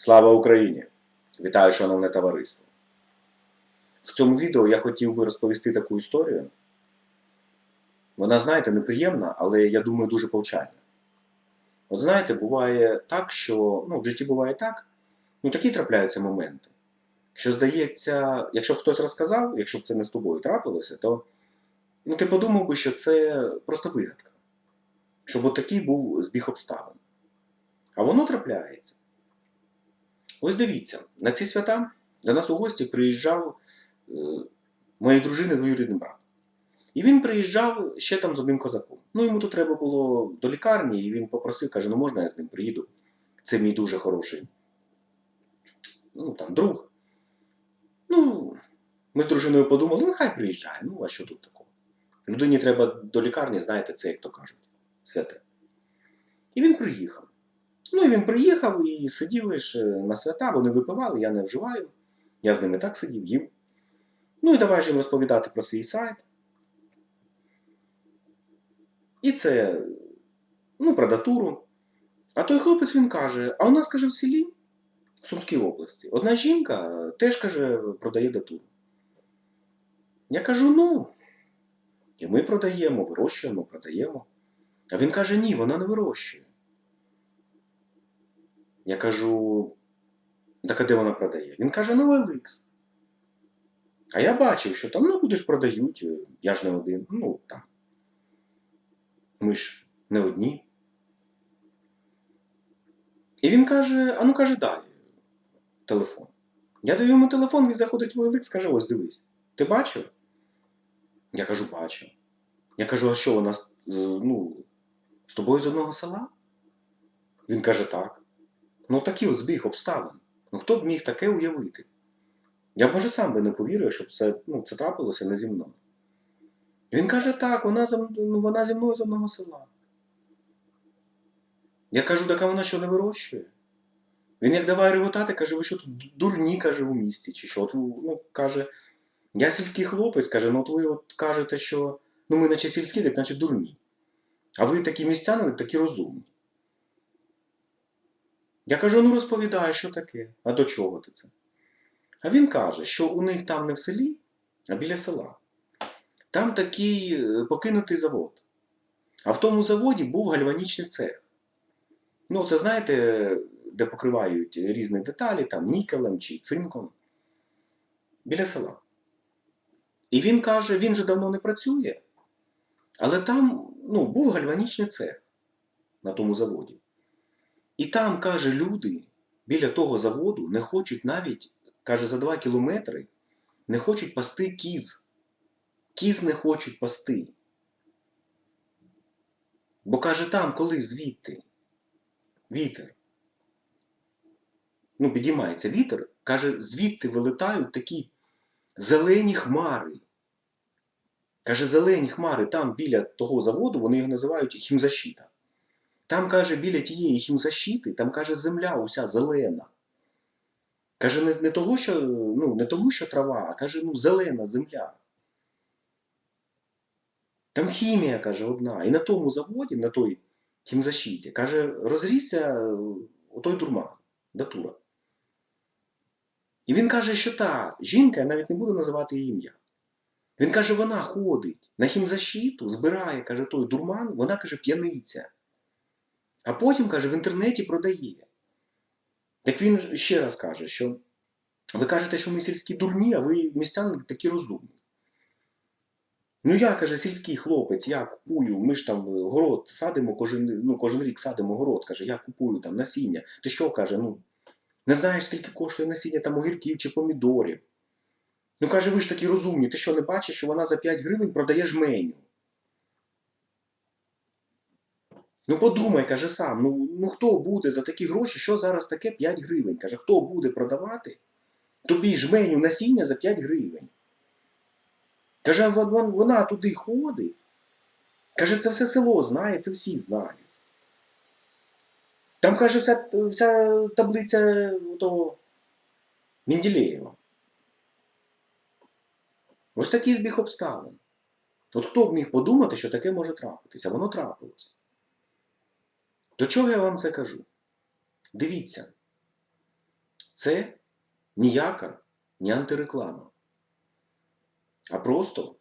Слава Україні! Вітаю, шановне товариство! В цьому відео я хотів би розповісти таку історію. Вона, знаєте, неприємна, але я думаю, дуже повчальна. От знаєте, буває так, що ну, в житті буває так, ну такі трапляються моменти. Що здається, якщо б хтось розказав, якщо б це не з тобою трапилося, то ну, ти подумав би, що це просто вигадка. Щоб от такий був збіг обставин. А воно трапляється. Ось дивіться, на ці свята до нас у гості приїжджав е, моєї дружини двоюрідний брат. І він приїжджав ще там з одним козаком. Ну, йому тут треба було до лікарні, і він попросив, каже, ну можна я з ним приїду. Це мій дуже хороший ну, там, друг. Ну, ми з дружиною подумали, ну хай приїжджає, ну а що тут такого? Людині треба до лікарні, знаєте, це як то кажуть, святе. І він приїхав. Ну і він приїхав і сиділи ж на свята, вони випивали, я не вживаю. Я з ними так сидів, їв. Ну і давай ж їм розповідати про свій сайт. І це, ну, про датуру. А той хлопець він каже: а у нас, каже, в селі, в Сумській області, одна жінка теж каже, продає датуру. Я кажу, ну, і ми продаємо, вирощуємо, продаємо. А він каже, ні, вона не вирощує. Я кажу, так а де вона продає? Він каже, ну OLX. А я бачив, що там, ну, куди ж продають, я ж не один, ну там. Ми ж не одні. І він каже: а ну каже, дай телефон. Я даю йому телефон, він заходить в OLX, каже, ось дивись. Ти бачив? Я кажу, бачив. Я кажу, а що, вона ну, з тобою з одного села? Він каже, так. Ну такий от збіг обставин. Ну хто б міг таке уявити? Я може сам би не повірив, щоб це, ну, це трапилося не зі мною. Він каже, так, вона, ну, вона зі мною з одного села. Я кажу, так а вона що не вирощує? Він як давай реготати, каже, ви що тут дурні, каже, у місті, чи що? Ну, каже, я сільський хлопець, каже, ну от ви от кажете, що ну ми наче сільські, так наче дурні. А ви такі містяни, такі розумні. Я кажу, ну розповідай, що таке, а до чого ти це? А він каже, що у них там не в селі, а біля села. Там такий е, покинутий завод. А в тому заводі був гальванічний цех. Ну, це знаєте, де покривають різні деталі, там нікелем чи цинком. Біля села. І він каже, він же давно не працює. Але там ну, був гальванічний цех на тому заводі. І там, каже, люди біля того заводу не хочуть навіть, каже, за 2 кілометри не хочуть пасти кіз. Кіз не хочуть пасти. Бо каже, там, коли звідти вітер. Ну, підіймається вітер, каже, звідти вилетають такі зелені хмари. Каже, зелені хмари там біля того заводу, вони його називають хімзащита. Там, каже, біля тієї хімзащити, там, каже, земля уся зелена. Каже, не, не, того, що, ну, не тому, що трава, а каже, ну, зелена земля. Там хімія, каже, одна. І на тому заводі, на той хімзащиті, каже, розрісся е, отой дурман, датура. І він каже, що та жінка, я навіть не буду називати її ім'я. Він каже, вона ходить на хімзащиту, збирає, каже, той дурман, вона каже, п'яниця. А потім, каже, в інтернеті продає. Так він ще раз каже, що ви кажете, що ми сільські дурні, а ви містяни такі розумні. Ну я, каже, сільський хлопець, я купую, ми ж там город садимо кожен, ну, кожен рік садимо город, каже, я купую там насіння. Ти що каже, ну, не знаєш, скільки коштує насіння там огірків чи помідорів. Ну каже, ви ж такі розумні, ти що не бачиш, що вона за 5 гривень продає жменю? Ну подумай, каже сам, ну, ну хто буде за такі гроші, що зараз таке 5 гривень? Каже, хто буде продавати тобі жменю насіння за 5 гривень? Каже, вон- вон- вона туди ходить. Каже, це все село знає, це всі знають. Там, каже, вся, вся таблиця того Менділеєва. Ось такий збіг обставин. От хто б міг подумати, що таке може трапитися? Воно трапилось. До чого я вам це кажу? Дивіться, Це ніяка не антиреклама. А просто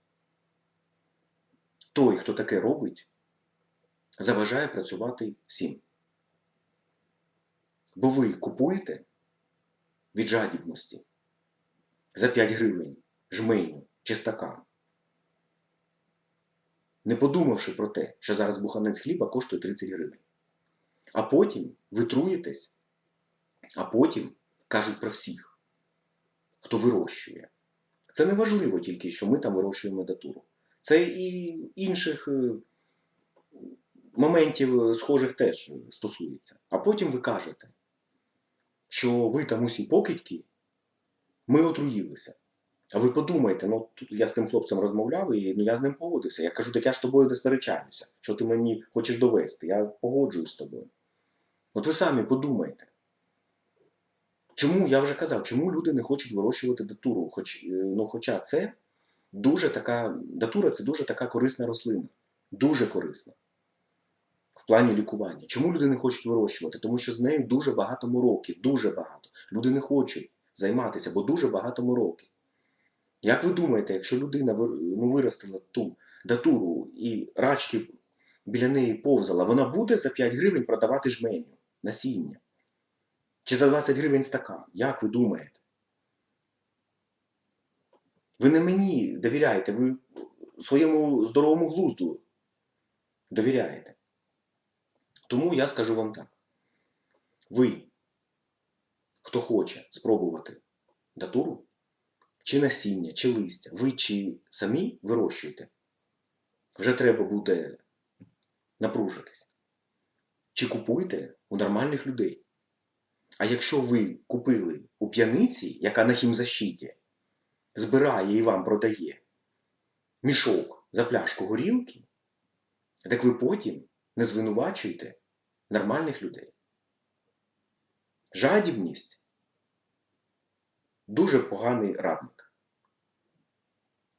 той, хто таке робить, заважає працювати всім. Бо ви купуєте від жадібності за 5 гривень жменю чи стакан, не подумавши про те, що зараз буханець хліба коштує 30 гривень. А потім ви труєтесь, а потім кажуть про всіх, хто вирощує. Це не важливо тільки, що ми там вирощуємо датуру. Це і інших е, моментів е, схожих теж стосується. А потім ви кажете, що ви там усі покидьки, ми отруїлися. А ви подумайте, ну тут я з тим хлопцем розмовляв, і ну, я з ним погодився. Я кажу, так я ж тобою не сперечаюся, що ти мені хочеш довести. Я погоджуюсь з тобою. От ви самі подумайте. Чому я вже казав, чому люди не хочуть вирощувати датуру? Хоч, е, ну, хоча це дуже така, датура це дуже така корисна рослина. Дуже корисна. В плані лікування. Чому люди не хочуть вирощувати? Тому що з нею дуже багато мороки, дуже багато. Люди не хочуть займатися, бо дуже багато мороки. Як ви думаєте, якщо людина ну, виростила ту датуру і рачки біля неї повзала, вона буде за 5 гривень продавати жменю, насіння? Чи за 20 гривень стакан? Як ви думаєте? Ви не мені довіряєте, ви своєму здоровому глузду довіряєте. Тому я скажу вам так. Ви, хто хоче спробувати датуру, чи насіння, чи листя, ви чи самі вирощуєте, вже треба буде напружитись. Чи купуйте у нормальних людей. А якщо ви купили у п'яниці, яка на хімзащиті, збирає і вам продає мішок за пляшку горілки, так ви потім не звинувачуєте нормальних людей. Жадібність дуже поганий радник.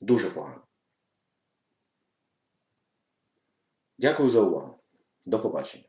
Дуже поганий. Дякую за увагу. До побачення.